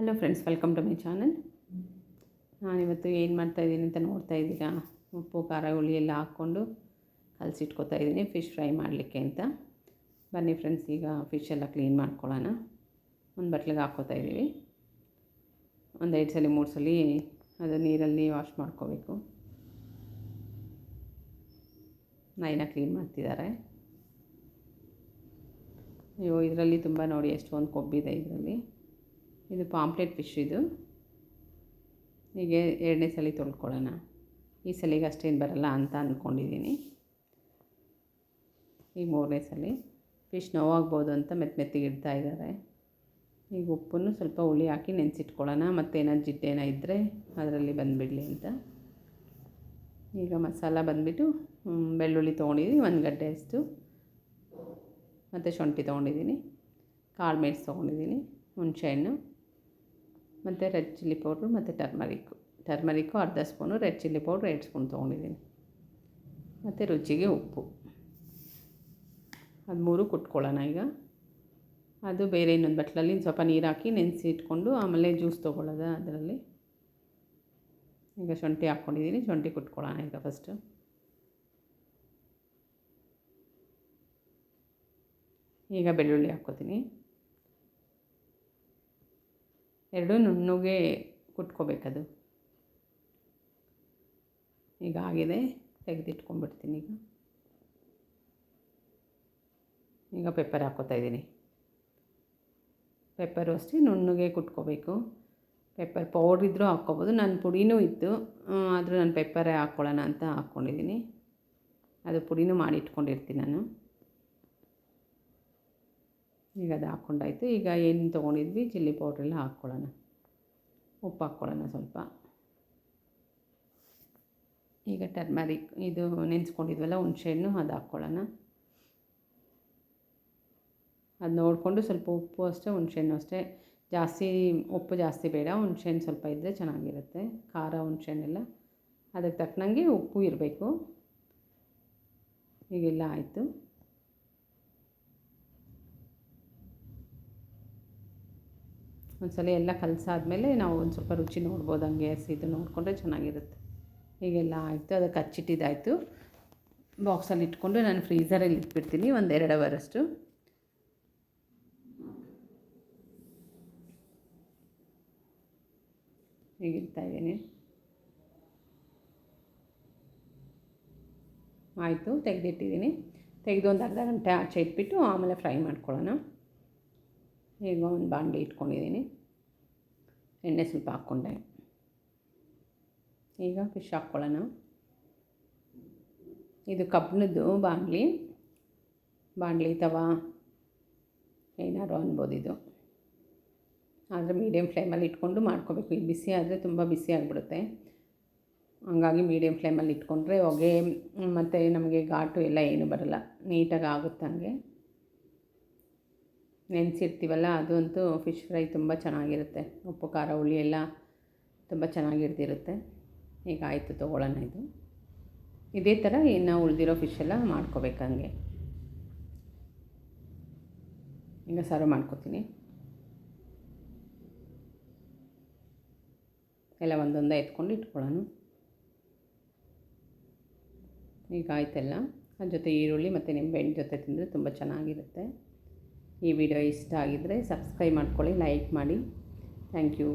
Hello friends welcome to my channel ನಾನಿವತ್ತು ಏನು ಮಾಡ್ತಾಯಿದ್ದೀನಿ ಅಂತ ನೋಡ್ತಾ ಇದ್ದೀರಾ ಉಪ್ಪು, ಖಾರ, ಹುಳಿ ಎಲ್ಲ ಹಾಕ್ಕೊಂಡು ಕಲಸಿಟ್ಕೊತಾ ಇದ್ದೀನಿ ಫಿಶ್ ಫ್ರೈ ಮಾಡಲಿಕ್ಕೆ ಅಂತ. ಬನ್ನಿ ಫ್ರೆಂಡ್ಸ್ ಈಗ ಫಿಶ್ ಎಲ್ಲ ಕ್ಲೀನ್ ಮಾಡ್ಕೊಳ್ಳೋಣ. ಒಂದು ಬಟ್ಲಿಗೆ ಹಾಕ್ಕೋತಾ ಇದ್ದೀವಿ ಒಂದು ಐದು ಸಲ, ಮೂರು ಸಲ ಅದು ನೀರಲ್ಲಿ ವಾಶ್ ಮಾಡ್ಕೋಬೇಕು. ನೈನ ಕ್ಲೀನ್ ಮಾಡ್ತಿದ್ದಾರೆ. ಅಯ್ಯೋ, ಇದರಲ್ಲಿ ತುಂಬ ನೋಡಿ ಎಷ್ಟೊಂದು ಕೊಬ್ಬಿದೆ ಇದರಲ್ಲಿ. ಇದು ಪಾಂಪ್ಲೆಟ್ ಫಿಶ್ ಇದು. ಹೀಗೆ ಎರಡನೇ ಸಲ ತೊಳ್ಕೊಳ್ಳೋಣ. ಈ ಸಲಿಗೆ ಅಷ್ಟೇನು ಬರಲ್ಲ ಅಂತ ಅಂದ್ಕೊಂಡಿದ್ದೀನಿ ಈಗ ಮೂರನೇ ಸಲ ಫಿಶ್ ನೋವಾಗ್ಬೋದು ಅಂತ ಮೆತ್ತ ಮೆತ್ತಿಗೆ ಇಡ್ತಾ ಇದ್ದಾರೆ ಈಗ ಉಪ್ಪನ್ನು ಸ್ವಲ್ಪ ಹುಳಿ ಹಾಕಿ ನೆನೆಸಿಟ್ಕೊಳ್ಳೋಣ. ಮತ್ತು ಏನಾದ್ರು ಜಿಡ್ಡೇನ ಇದ್ದರೆ ಅದರಲ್ಲಿ ಬಂದುಬಿಡಲಿ ಅಂತ. ಈಗ ಮಸಾಲ ಬಂದುಬಿಟ್ಟು ಬೆಳ್ಳುಳ್ಳಿ ತೊಗೊಂಡಿದ್ದೀನಿ ಒಂದು ಗಡ್ಡೆ ಅಷ್ಟು. ಮತ್ತು ಶುಂಠಿ ತೊಗೊಂಡಿದ್ದೀನಿ ಕಾಳು ಮೆಣಸು ತೊಗೊಂಡಿದ್ದೀನಿ ಹುಣಸೆಹಣ್ಣು ಮತ್ತು ರೆಡ್ ಚಿಲ್ಲಿ ಪೌಡ್ರು ಮತ್ತು ಟರ್ಮರಿಕ್ಕು ಟರ್ಮರಿಕ್ಕು ಅರ್ಧ ಸ್ಪೂನು ರೆಡ್ ಚಿಲ್ಲಿ ಪೌಡ್ರ್ ಎರಡು ಸ್ಪೂನ್ ತೊಗೊಂಡಿದ್ದೀನಿ. ಮತ್ತು ರುಚಿಗೆ ಉಪ್ಪು. ಅದು ಮೂರು ಕುಟ್ಕೊಳ್ಳೋಣ ಈಗ. ಅದು ಬೇರೆ ಇನ್ನೊಂದು ಬಟ್ಲಲ್ಲಿ ಸ್ವಲ್ಪ ನೀರು ಹಾಕಿ ನೆನೆಸಿ ಇಟ್ಕೊಂಡು ಆಮೇಲೆ ಜ್ಯೂಸ್ ತೊಗೊಳ್ಳೋದು ಅದರಲ್ಲಿ. ಈಗ ಶುಂಠಿ ಹಾಕ್ಕೊಂಡಿದ್ದೀನಿ ಶುಂಠಿ ಕುಟ್ಕೊಳ್ಳೋಣ ಈಗ ಫಸ್ಟು ಈಗ ಬೆಳ್ಳುಳ್ಳಿ ಹಾಕ್ಕೋತೀನಿ. ಎರಡು ನುಣ್ಣಗೆ ಕುಟ್ಕೋಬೇಕದು. ಈಗ ಆಗಿದೆ ತೆಗೆದಿಟ್ಕೊಂಡ್ಬಿಡ್ತೀನಿ ಈಗ. ಈಗ ಪೆಪ್ಪರ್ ಹಾಕ್ಕೋತಾ ಇದ್ದೀನಿ. ಪೆಪ್ಪರು ಅಷ್ಟೇ ನುಣ್ಣುಗೆ ಕುಟ್ಕೋಬೇಕು. ಪೆಪ್ಪರ್ ಪೌಡ್ರ್ ಇದ್ದರೂ ಹಾಕ್ಕೋಬೋದು. ನನ್ನ ಪುಡಿನೂ ಇತ್ತು. ಆದರೂ ನಾನು ಪೆಪ್ಪರೇ ಹಾಕ್ಕೊಳ್ಳೋಣ ಅಂತ ಹಾಕ್ಕೊಂಡಿದ್ದೀನಿ. ಅದು ಪುಡಿನೂ ಮಾಡಿಟ್ಕೊಂಡಿರ್ತೀನಿ ನಾನು. ಈಗ ಅದು ಹಾಕ್ಕೊಂಡಾಯಿತು. ಈಗ ಏನು ತೊಗೊಂಡಿದ್ವಿ? ಚಿಲ್ಲಿ ಪೌಡ್ರೆಲ್ಲ ಹಾಕ್ಕೊಳ್ಳೋಣ. ಉಪ್ಪು ಹಾಕ್ಕೊಳ್ಳೋಣ ಸ್ವಲ್ಪ. ಈಗ ಟರ್ಮರಿಕ್ ಇದು ನೆನೆಸ್ಕೊಂಡಿದ್ವಲ್ಲ, ಹುಣಸೆಹಣ್ಣು, ಅದು ಹಾಕ್ಕೊಳ್ಳೋಣ. ಅದು ನೋಡಿಕೊಂಡು ಸ್ವಲ್ಪ ಉಪ್ಪು ಅಷ್ಟೇ, ಹುಣಸೆಹಣ್ಣು ಅಷ್ಟೇ. ಜಾಸ್ತಿ ಉಪ್ಪು ಜಾಸ್ತಿ ಬೇಡ, ಹುಣಸೆಹಣ್ಣು ಸ್ವಲ್ಪ ಇದ್ದರೆ ಚೆನ್ನಾಗಿರುತ್ತೆ. ಖಾರ ಹುಣಸೆಹಣ್ಣೆಲ್ಲ. ಅದಕ್ಕೆ ತಕ್ಕನಂಗೆ ಉಪ್ಪು ಇರಬೇಕು. ಈಗೆಲ್ಲ ಆಯಿತು. ಒಂದು ಸಲ ಎಲ್ಲ ಕಲಸಾದ್ಮೇಲೆ ನಾವು ಒಂದು ಸ್ವಲ್ಪ ರುಚಿ ನೋಡ್ಬೋದು ಹಂಗೆ ಹಸಿದು ನೋಡಿಕೊಂಡ್ರೆ ಚೆನ್ನಾಗಿರುತ್ತೆ. ಹೀಗೆಲ್ಲ ಆಯಿತು, ಅದಕ್ಕೆ ಹಚ್ಚಿಟ್ಟಿದ್ದಾಯಿತು. ಬಾಕ್ಸಲ್ಲಿ ಇಟ್ಕೊಂಡು ನಾನು ಫ್ರೀಝರಲ್ಲಿ ಇಟ್ಬಿಡ್ತೀನಿ, ಒಂದು ಎರಡು ಅವರಷ್ಟು ಹೀಗಿಡ್ತಾ ಇದ್ದೀನಿ. ಆಯಿತು, ತೆಗೆದಿಟ್ಟಿದ್ದೀನಿ. ತೆಗೆದು ಒಂದು ಅರ್ಧ ಗಂಟೆ ಆಚೆ ಇಟ್ಬಿಟ್ಟು ಆಮೇಲೆ ಫ್ರೈ ಮಾಡ್ಕೊಳ್ಳೋಣ. ಈಗ ಒಂದು ಬಾಣಲಿ ಇಟ್ಕೊಂಡಿದ್ದೀನಿ. ಎಣ್ಣೆ ಸ್ವಲ್ಪ ಹಾಕ್ಕೊಂಡೆ. ಈಗ ಫಿಶ್ ಹಾಕ್ಕೊಳ್ಳೋಣ. ಇದು ಕಬ್ಬಿಣದ್ದು ಬಾಣಲಿ ಬಾಣಲಿ ತವಾ ಏನಾದ್ರು ಅನ್ಬೋದು ಇದು. ಆದರೆ ಮೀಡಿಯಮ್ ಫ್ಲೇಮಲ್ಲಿ ಇಟ್ಕೊಂಡು ಮಾಡ್ಕೋಬೇಕು. ಇದು ಬಿಸಿ ಆದರೆ ತುಂಬ ಬಿಸಿ ಆಗಿಬಿಡುತ್ತೆ. ಹಂಗಾಗಿ ಮೀಡಿಯಮ್ ಫ್ಲೇಮಲ್ಲಿ ಇಟ್ಕೊಂಡ್ರೆ ಹೊಗೆ, ಮತ್ತು ನಮಗೆ ಘಾಟು ಎಲ್ಲ ಏನು ಬರಲ್ಲ. ನೀಟಾಗಿ ಆಗುತ್ತೆ ಹಂಗೆ ನೆನೆಸಿರ್ತೀವಲ್ಲ, ಅದಂತೂ ಫಿಶ್ ಫ್ರೈ ತುಂಬ ಚೆನ್ನಾಗಿರುತ್ತೆ. ಉಪ್ಪು, ಖಾರ, ಹುಳಿ ಎಲ್ಲ ತುಂಬ ಚೆನ್ನಾಗಿರ್ದಿರುತ್ತೆ. ಈಗ ಆಯಿತು ತೊಗೊಳ್ಳೋಣ ಇದು. ಇದೇ ಥರ ಇನ್ನು ಉಳಿದಿರೋ ಫಿಶ್ ಮಾಡ್ಕೋಬೇಕು ಹಂಗೆ. ಈಗ ಸರ್ವ್ ಮಾಡ್ಕೊತೀನಿ. ಎಲ್ಲ ಒಂದೊಂದೇ ಎತ್ಕೊಂಡು ಇಟ್ಕೊಳ್ಳೋಣ. ಈಗ ಆಯ್ತೆಲ್ಲ. ಅದ್ರ ಜೊತೆ ಈರುಳ್ಳಿ ಮತ್ತು ನಿಂಬೆಹಣ್ಣು ಜೊತೆ ತಿಂದರೆ ತುಂಬ ಚೆನ್ನಾಗಿರುತ್ತೆ. ಈ ವಿಡಿಯೋ ಇಷ್ಟ ಆಗಿದ್ದರೆ ಸಬ್ಸ್ಕ್ರೈಬ್ ಮಾಡ್ಕೊಳ್ಳಿ ಲೈಕ್ ಮಾಡಿ. Thank you.